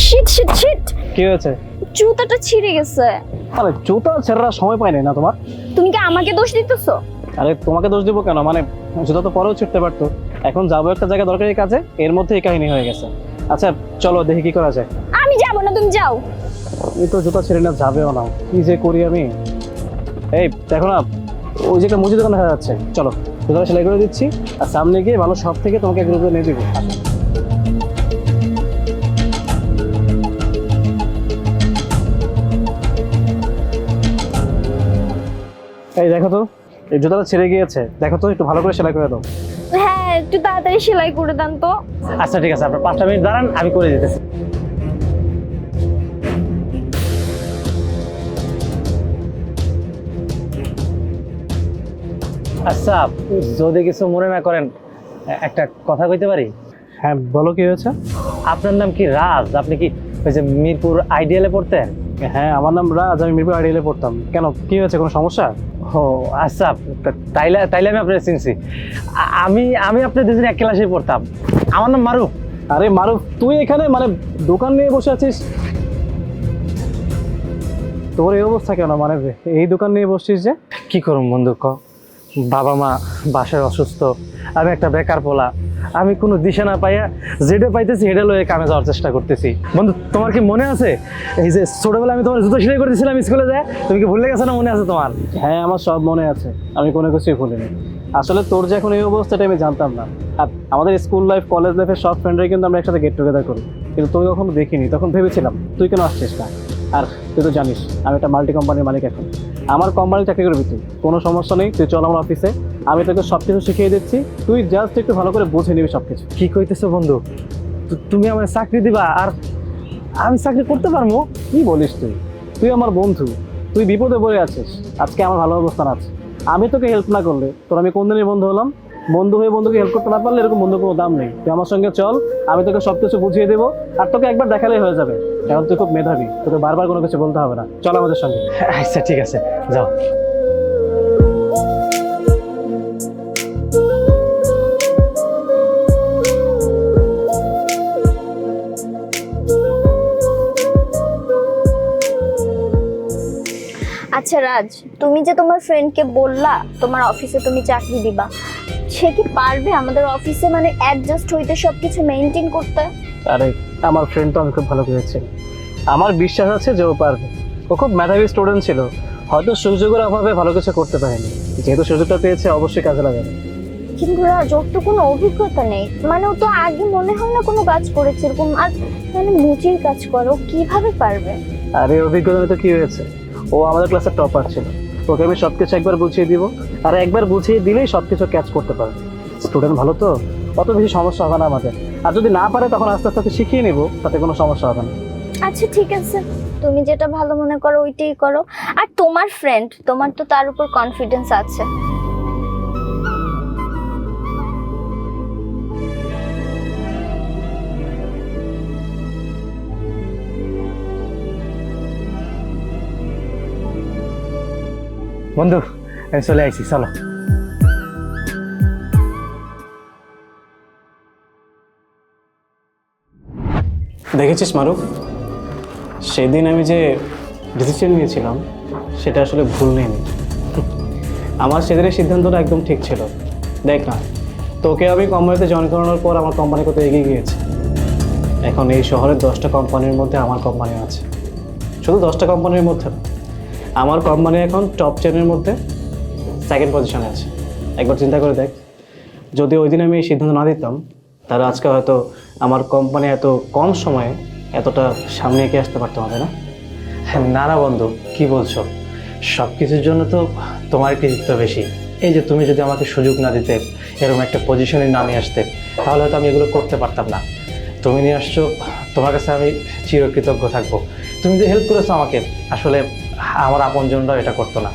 Shit shit shit কি হয়েছে? জুতাটা ছিঁড়ে গেছে। আরে জুতা ছেড়ার সময় পাই না তোমার। তুমি কি আমাকে দোষ দিতেছো? আরে তোমাকে দোষ দিব কেন? মানে জুতা তো পরেও ছুটতে পারতো। এখন যাব একটা জায়গা দরকারি কাজে এর মধ্যে এই কাহিনী হয়ে গেছে। আচ্ছা চলো দেখি কি করা যায়। আমি যাব না তুমি যাও। এই তো জুতা ছেড়ে না যাবেও না। কি যে করি আমি? এই দেখো না ওই যে একটা মুজি দোকান দেখা যাচ্ছে। চলো জুতা সেলাই করে দিচ্ছি। আর সামনে গিয়ে ভালো সব থেকে তোমাকে এক রুপে নিয়ে দিবো। এই দেখো তো এই জুতাটা ছেড়ে গিয়েছে। দেখো তো একটু ভালো করে সেলাই করে দাও। হ্যাঁ একটু তাড়াতাড়ি সেলাই করে দেন তো। আচ্ছা ঠিক আছে আপনার পাঁচটা মিনিট দাঁড়ান আমি করে দিতেছি। আচ্ছা যদি কিছু মনে না করেন একটা কথা কইতে পারি? হ্যাঁ বলো কি হয়েছে? আপনার নাম কি রাজ? আপনি কি ওই যে মিরপুর আইডিয়ালে পড়তেন? হ্যাঁ আমার নাম রাজ আমি মিরপুর আইডিয়ালে পড়তাম। কেন কি হয়েছে কোনো সমস্যা? ও আচ্ছা তাইলে তাইলে আমি আপনার চিনছি। আমি আমি আপনার দুজন এক ক্লাসে পড়তাম। আমার নাম মারুফ। আরে মারুফ তুই এখানে মানে দোকান নিয়ে বসে আছিস? তোর এই অবস্থা কেন মানে এই দোকান নিয়ে বসছিস যে? কি করুম বন্ধু ক? বাবা মা বাসায় অসুস্থ। আমি একটা বেকার পোলা। আমি কোনো দিশা না পাইয়া যেটা পাইতেছি হেডে লয়ে কামে যাওয়ার চেষ্টা করতেছি। বন্ধু, তোমার কি মনে আছে? এই যে ছোটবেলা আমি তোমার জুতো সেলাই করে দিয়েছিলাম স্কুলে যায়, তুমি কি ভুলে গেছো না মনে আছে তোমার? হ্যাঁ আমার সব মনে আছে। আমি কোনো কিছুই ভুলিনি। আসলে তোর যে এখন এই অবস্থাটা আমি জানতাম না। আর আমাদের স্কুল লাইফ, কলেজ লাইফের সব ফ্রেন্ডরাই কিন্তু আমরা একসাথে গেট টুগেদার করি। কিন্তু তুই কখনো দেখিনি। তখন ভেবেছিলাম, তুই কেন আসছিস না? আর তুই তো জানিস, আমি একটা মাল্টি কোম্পানির মালিক এখন। আমার কোম্পানি চাকরি করবি তুই। কোনো সমস্যা নেই, তুই চল আমার অফিসে আমি তোকে সব কিছু শিখিয়ে দিচ্ছি। তুই জাস্ট একটু ভালো করে বুঝে নিবি সব কিছু কি কইতেছো বন্ধু? তুমি আমার চাকরি দিবা আর আমি চাকরি করতে পারব? কি বলিস তুই? তুই আমার বন্ধু। তুই বিপদে পড়ে আছিস। আজকে আমার ভালো অবস্থান আছে। আমি তোকে হেল্প না করলে তোর আমি কোন দিনের বন্ধু হলাম? বন্ধু হয়ে বন্ধুকে হেল্প করতে না পারলে এরকম বন্ধু কোনো দাম নেই। তুই আমার সঙ্গে চল আমি তোকে সব কিছু বুঝিয়ে দেবো। আর তোকে একবার দেখালেই হয়ে যাবে। এখন তুই খুব মেধাবী। তোকে বারবার কোনো কিছু বলতে হবে না। চল আমাদের সঙ্গে। আচ্ছা ঠিক আছে। যাও। আচ্ছা রাজ তুমি যে তোমার ফ্রেন্ডকে বললা তোমার অফিসে তুমি চাকরি দিবা সে কি পারবে আমাদের অফিসে মানে অ্যাডজাস্ট হইতে সবকিছু মেনটেন করতে? আরে আমার ফ্রেন্ড তো আমি খুব ভালো করেছে। আমার বিশ্বাস আছে যে ও পারবে। ও খুব মেধাবী স্টুডেন্ট ছিল। হয়তো সুযোগের অভাবে ভালো কিছু করতে পারেনি। যেহেতু সুযোগটা পেয়েছে অবশ্যই কাজে লাগাবে। কিন্তু রাজ ওর তো কোনো অভিজ্ঞতা নেই। মানে ও তো আগে মনে হয় না কোনো কাজ করেছে এরকম আর মানে মুচির কাজ করো। কীভাবে পারবে? আর অভিজ্ঞতা তো কি হয়েছে? ও আমাদের ক্লাসের টপার ছিল। ওকে আমি সব কিছু একবার বুঝিয়ে দিব, আর একবার বুঝিয়ে দিলেই সব কিছু ক্যাচ করতে পারবে। স্টুডেন্ট ভালো তো? অত বেশি সমস্যা হবে না আমাদের। আর যদি না পারে, তখন আস্তে আস্তে শিখিয়ে নিব, তাতে কোনো সমস্যা হবে না। আচ্ছা ঠিক আছে। তুমি যেটা ভালো মনে করো, ওইটাই করো। আর তোমার ফ্রেন্ড তোমার তো তার উপর কনফিডেন্স আছে। বন্ধু, আমি চলে আইছি, চলো। দেখেছিস মারুফ? সেদিন আমি যে ডিসিশন নিয়েছিলাম, সেটা আসলে ভুল নেয়নি আমার সেদিনের সিদ্ধান্তটা একদম ঠিক ছিল। দেখ না, তোকে আমি কোম্পানিতে জয়েন করানোর পর আমার কোম্পানি কত এগিয়ে গিয়েছে। এখন এই শহরের দশটা কোম্পানির মধ্যে আমার কোম্পানি আছে। শুধু দশটা কোম্পানির মধ্যে আমার কোম্পানি এখন টপ টেনের মধ্যে সেকেন্ড পজিশনে আছে। একবার চিন্তা করে দেখ, যদি ওই দিন আমি এই সিদ্ধান্ত না দিতাম, তাহলে আজকে হয়তো আমার কোম্পানি এত কম সময়ে এতটা সামনে এগিয়ে আসতে পারতো হবে না? না না বন্ধু, কি বলছো? সব কিছুর জন্য তো তোমার কৃতিত্ব বেশি। এই যে তুমি যদি আমাকে সুযোগ না দিতে, এরকম একটা পজিশনে নামে আসতে, তাহলে হয়তো আমি এগুলো করতে পারতাম না। তুমি নিয়ে আসছো, তোমার কাছে আমি চিরকৃতজ্ঞ থাকব। তুমি যে হেল্প করেছ আমাকে, আসলে আমার আপনজনরাও এটা করতো না।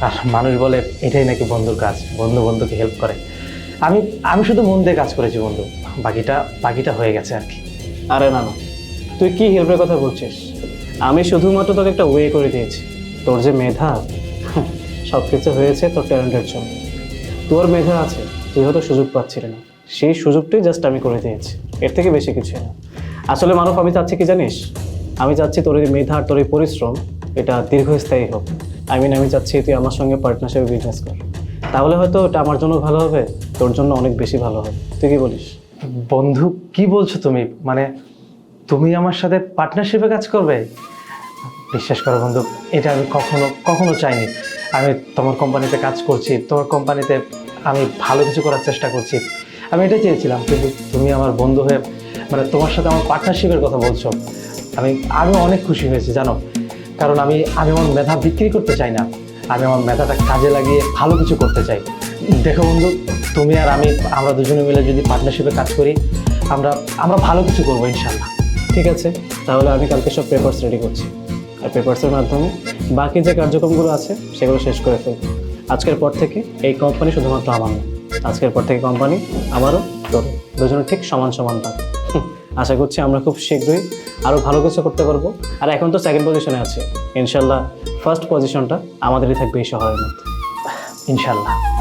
আর মানুষ বলে, এটাই নাকি বন্ধুর কাজ, বন্ধু বন্ধুকে হেল্প করে। আমি আমি শুধু মন দিয়ে কাজ করেছি বন্ধু, বাকিটা বাকিটা হয়ে গেছে আর কি। আরে না না তুই কি হেল্পের কথা বলছিস? আমি শুধুমাত্র তোকে একটা ওয়ে করে দিয়েছি। তোর যে মেধা সব কিছু হয়েছে তোর ট্যালেন্টের জন্য। তোর মেধা আছে, তুই হয়তো সুযোগ পাচ্ছিলি না। সেই সুযোগটাই জাস্ট আমি করে দিয়েছি। এর থেকে বেশি কিছু না। আসলে মানব, আমি চাচ্ছি কি জানিস? আমি চাচ্ছি তোর এই মেধা আর তোর এই পরিশ্রম এটা দীর্ঘস্থায়ী হোক। আই মিন আমি চাচ্ছি তুই আমার সঙ্গে পার্টনারশিপে বিজনেস কর। তাহলে হয়তো এটা আমার জন্য ভালো হবে, তোর জন্য অনেক বেশি ভালো হবে। তুই কি বলিস? বন্ধু, কি বলছো তুমি? মানে তুমি আমার সাথে পার্টনারশিপে কাজ করবে? বিশ্বাস করো বন্ধু, এটা আমি কখনো কখনো চাইনি। আমি তোমার কোম্পানিতে কাজ করছি, তোমার কোম্পানিতে আমি ভালো কিছু করার চেষ্টা করছি। আমি এটা চেয়েছিলাম, কিন্তু তুমি আমার বন্ধু হয়ে মানে তোমার সাথে আমার পার্টনারশিপের কথা বলছো। আমি আমি অনেক খুশি হয়েছি, জানো? কারণ আমি আমি আমার মেধা বিক্রি করতে চাই না। আমি আমার মেধাটা কাজে লাগিয়ে ভালো কিছু করতে চাই। দেখো বন্ধু তুমি আর আমি আমরা দুজনে মিলে যদি পার্টনারশিপে কাজ করি আমরা আমরা ভালো কিছু করব ইনশাল্লাহ ঠিক আছে? তাহলে আমি কালকে সব পেপার্স রেডি করছি। আর পেপার্সের মাধ্যমে বাকি যে কার্যক্রমগুলো আছে সেগুলো শেষ করে ফেলব। আজকের পর থেকে এই কোম্পানি শুধুমাত্র আমার আজকের পর থেকে কোম্পানি আমারও তোর। দুজনের ঠিক সমান সমান হুম, আশা করছি আমরা খুব শীঘ্রই আরও ভালো কিছু করতে পারব। আর এখন তো সেকেন্ড পজিশনে আছে। ইনশাল্লাহ ফার্স্ট পজিশনটা আমাদেরই থাকবে এই শহরের মধ্যে। ইনশাল্লাহ।